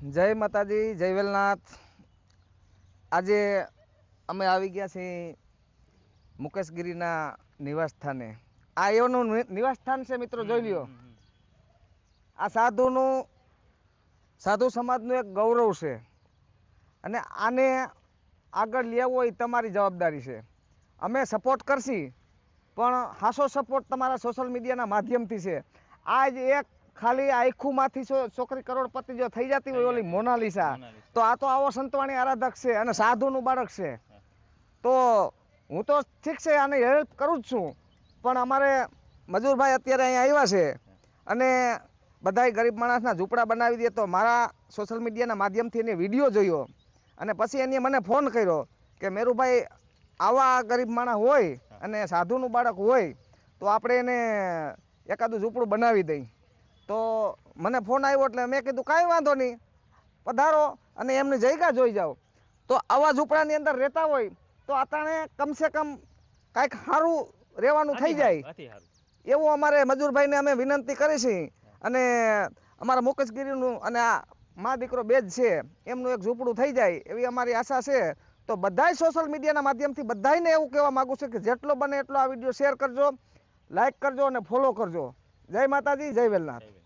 જય માતાજી જય વેલનાથ. આજે અમે આવી ગયા છીએ મુકેશગીરીના નિવાસ સ્થાને આ એનું નિવાસસ્થાન નિવાસ સ્થાન છે મિત્રો જોઈ લ્યો. આ સાધુનું સાધુ સમાજનું એક ગૌરવ છે. અને આને આગળ લેવો એ તમારી જવાબદારી છે. અમે સપોર્ટ કરશી પણ હાસો સપોર્ટ તમારા સોશિયલ મીડિયાના માધ્યમથી છે. આ જ એક ખાલી આખુંમાંથી છોકરી કરોડપતિ જો થઈ જતી હોય ઓલી મોનાલિસા મોનાલિસા. તો આ તો આવો સંતવાણી આરાધક છે અને સાધુનું બાળક છે. તો હું તો ઠીક છે આને હેલ્પ કરું જ છું. પણ અમારે મજૂરભાઈ અત્યારે અહીંયા આવ્યા છે અને બધાય ગરીબ માણસના ઝૂંપડા બનાવી દે તો મારા સોશિયલ મીડિયાના માધ્યમથી એને વીડિયો જોયો. અને પછી એને મને ફોન કર્યો કે મેરુભાઈ આવા ગરીબ માણસ હોય અને સાધુનું બાળક હોય તો આપણે એને એકાદું ઝૂંપડું બનાવી દઈ. તો મને ફોન આવ્યો એટલે મેં કીધું કાંઈ વાંધો નહીં. પધારો અને એમની જગ્યા જોઈ જાઓ. તો આવા ઝૂંપડાની અંદર રહેતા હોય તો આતાણે કમસે કમ કાંઈક સારું રહેવાનું થઈ જાય. એવું અમારે મજૂરભાઈને અમે વિનંતી કરી છે. અને અમારા મુકેશગીરીનું અને આ મા દીકરો બે જ છે એમનું એક ઝૂંપડું થઈ જાય એવી અમારી આશા છે. તો બધાય સોશિયલ મીડિયાના માધ્યમથી બધાયને એવું કહેવા માગું છું કે જેટલો બને એટલો આ વીડિયો શેર કરજો લાઈક કરજો અને ફોલો કરજો. જય માતાજી જય વેલનાથ.